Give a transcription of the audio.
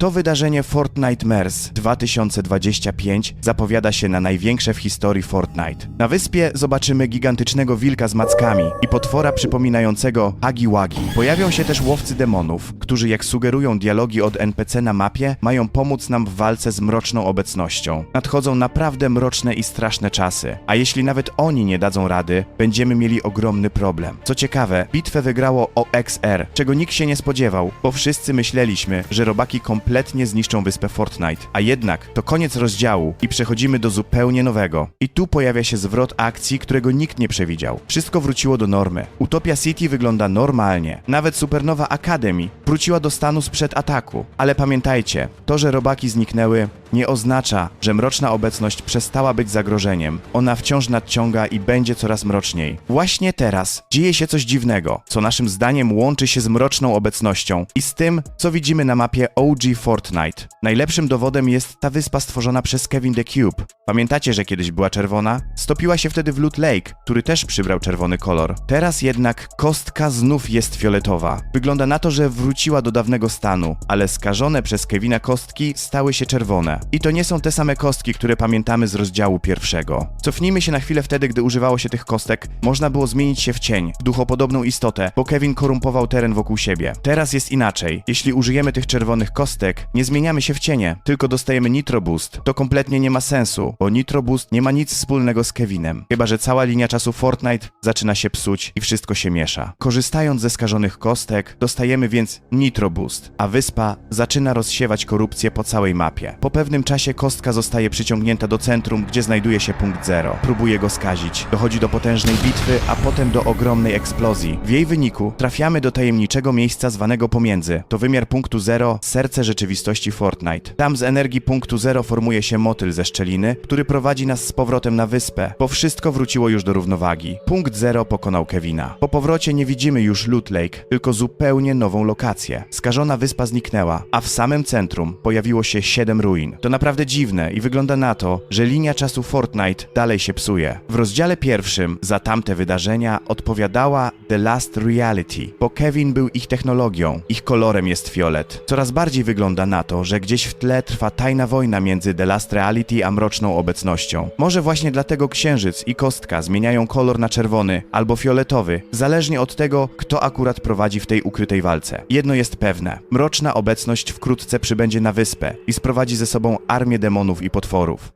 To wydarzenie Fortnite Mers 2025 zapowiada się na największe w historii Fortnite. Na wyspie zobaczymy gigantycznego wilka z mackami i potwora przypominającego Hagi Wagi. Pojawią się też łowcy demonów, którzy jak sugerują dialogi od NPC na mapie, mają pomóc nam w walce z mroczną obecnością. Nadchodzą naprawdę mroczne i straszne czasy, a jeśli nawet oni nie dadzą rady, będziemy mieli ogromny problem. Co ciekawe, bitwę wygrało OXR, czego nikt się nie spodziewał, bo wszyscy myśleliśmy, że robaki kompletnie zniszczą wyspę Fortnite. A jednak to koniec rozdziału i przechodzimy do zupełnie nowego. I tu pojawia się zwrot akcji, którego nikt nie przewidział. Wszystko wróciło do normy. Utopia City wygląda normalnie. Nawet Supernowa Academy wróciła do stanu sprzed ataku. Ale pamiętajcie, to, że robaki zniknęły, nie oznacza, że mroczna obecność przestała być zagrożeniem. Ona wciąż nadciąga i będzie coraz mroczniej. Właśnie teraz dzieje się coś dziwnego, co naszym zdaniem łączy się z mroczną obecnością i z tym, co widzimy na mapie OG Fortnite. Najlepszym dowodem jest ta wyspa stworzona przez Kevin the Cube. Pamiętacie, że kiedyś była czerwona? Stopiła się wtedy w Loot Lake, który też przybrał czerwony kolor. Teraz jednak kostka znów jest fioletowa. Wygląda na to, że wróciła do dawnego stanu, ale skażone przez Kevina kostki stały się czerwone. I to nie są te same kostki, które pamiętamy z rozdziału pierwszego. Cofnijmy się na chwilę wtedy, gdy używało się tych kostek, można było zmienić się w cień, w duchopodobną istotę, bo Kevin korumpował teren wokół siebie. Teraz jest inaczej. Jeśli użyjemy tych czerwonych kostek, nie zmieniamy się w cienie, tylko dostajemy Nitro Boost. To kompletnie nie ma sensu, bo Nitro Boost nie ma nic wspólnego z Kevinem. Chyba, że cała linia czasu Fortnite zaczyna się psuć i wszystko się miesza. Korzystając ze skażonych kostek, dostajemy więc Nitro Boost, a wyspa zaczyna rozsiewać korupcję po całej mapie. Po pewnym czasie kostka zostaje przyciągnięta do centrum, gdzie znajduje się punkt zero. Próbuje go skazić. Dochodzi do potężnej bitwy, a potem do ogromnej eksplozji. W jej wyniku trafiamy do tajemniczego miejsca zwanego pomiędzy. To wymiar punktu zero, serce rzeczywistości Fortnite. Tam z energii punktu zero formuje się motyl ze szczeliny, który prowadzi nas z powrotem na wyspę, bo wszystko wróciło już do równowagi. Punkt zero pokonał Kevina. Po powrocie nie widzimy już Loot Lake, tylko zupełnie nową lokację. Skażona wyspa zniknęła, a w samym centrum pojawiło się siedem ruin. To naprawdę dziwne i wygląda na to, że linia czasu Fortnite dalej się psuje. W rozdziale pierwszym za tamte wydarzenia odpowiadała The Last Reality, bo Kevin był ich technologią, ich kolorem jest fiolet. Coraz bardziej wygląda na to, że gdzieś w tle trwa tajna wojna między The Last Reality a mroczną obecnością. Może właśnie dlatego księżyc i kostka zmieniają kolor na czerwony albo fioletowy, zależnie od tego, kto akurat prowadzi w tej ukrytej walce. Jedno jest pewne: mroczna obecność wkrótce przybędzie na wyspę i sprowadzi ze sobą armię demonów i potworów.